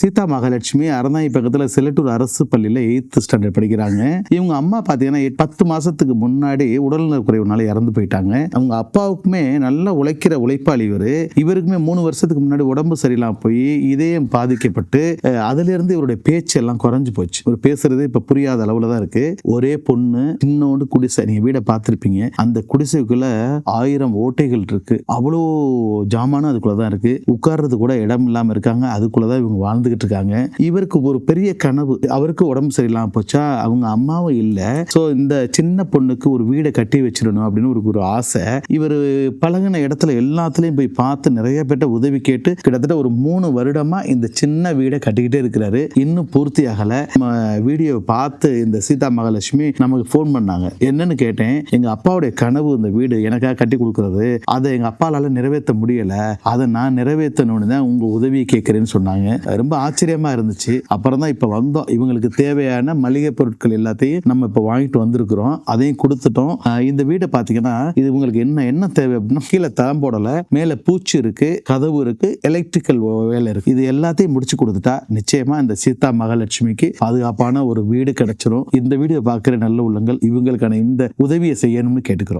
சீதா மகாலட்சுமி அறந்தாங்கி பக்கத்தில் சிலட்டூர் அரசு பள்ளியில் எயித்து ஸ்டாண்டர்ட் படிக்கிறாங்க. இவங்க அம்மா பார்த்தீங்கன்னா எட்- பத்து மாதத்துக்கு முன்னாடி உடல்நல குறைவுனால இறந்து போயிட்டாங்க. அவங்க அப்பாவுக்குமே நல்லா உழைக்கிற உழைப்பாளி இவரு. இவருக்குமே மூணு வருஷத்துக்கு முன்னாடி உடம்பு சரியில்லாம போய் இதயம் பாதிக்கப்பட்டு அதுலேருந்து இவருடைய பேச்சு எல்லாம் குறைஞ்சு போச்சு. இவர் பேசுறது இப்போ புரியாத அளவில் தான் இருக்கு. ஒரே பொண்ணு சின்னோண்டு குடிசை. நீங்கள் வீடை பார்த்துருப்பீங்க அந்த குடிசைக்குள்ள ஆயிரம் ஓட்டைகள் இருக்கு. அவ்வளோ ஜாமானும் அதுக்குள்ளே தான் இருக்கு. உட்கார்றது கூட இடம் இல்லாமல் இருக்காங்க. அதுக்குள்ளே தான் இவங்க வாழ்ந்து வாழ்ந்துகிட்டு இருக்காங்க. இவருக்கு ஒரு பெரிய கனவு. அவருக்கு உடம்பு சரியில்லாம போச்சா? அவங்க அம்மாவும் இல்லை. ஸோ இந்த சின்ன பொண்ணுக்கு ஒரு வீடை கட்டி வச்சிடணும் அப்படின்னு ஒரு ஒரு ஆசை. இவர் பழகின இடத்துல எல்லாத்துலயும் போய் பார்த்து நிறைய பேர்ட்ட உதவி கேட்டு கிட்டத்தட்ட ஒரு மூணு வருடமா இந்த சின்ன வீடை கட்டிக்கிட்டே இருக்கிறாரு. இன்னும் பூர்த்தி ஆகல. நம்ம வீடியோவை பார்த்து இந்த சீதா மகாலட்சுமி நமக்கு ஃபோன் பண்ணாங்க. என்னன்னு கேட்டேன். எங்க அப்பாவுடைய கனவு இந்த வீடு எனக்காக கட்டி கொடுக்கறது. அதை எங்க அப்பாலால நிறைவேற்ற முடியல. அதை நான் நிறைவேற்றணும்னு தான் உங்க உதவியை கேட்கிறேன்னு சொன்னாங்க. ரொம்ப ஆச்சரியமா இருந்துச்சு. அப்புறம் தான் இப்போ வந்தோம். இவங்களுக்கு தேவையான மளிகை பொருட்கள் எல்லாத்தையும் நம்ம இப்போ வாங்கிட்டு வந்திருக்கிறோம். அதையும் கொடுத்துட்டோம். இந்த வீடை பார்த்தீங்கன்னா இது உங்களுக்கு என்ன என்ன தேவை அப்படின்னா கீழே தரம் போடலை. மேலே பூச்சி இருக்கு கதவு இருக்கு எலக்ட்ரிக்கல் வேலை இருக்கு. இது எல்லாத்தையும் முடிச்சு கொடுத்துட்டா நிச்சயமா இந்த சீதா மகாலட்சுமிக்கு பாதுகாப்பான ஒரு வீடு கிடைச்சிரும். இந்த வீடியோ பார்க்குற நல்ல உள்ளங்கள் இவங்களுக்கான இந்த உதவியை செய்யணும்னு கேட்டுக்கிறோம்.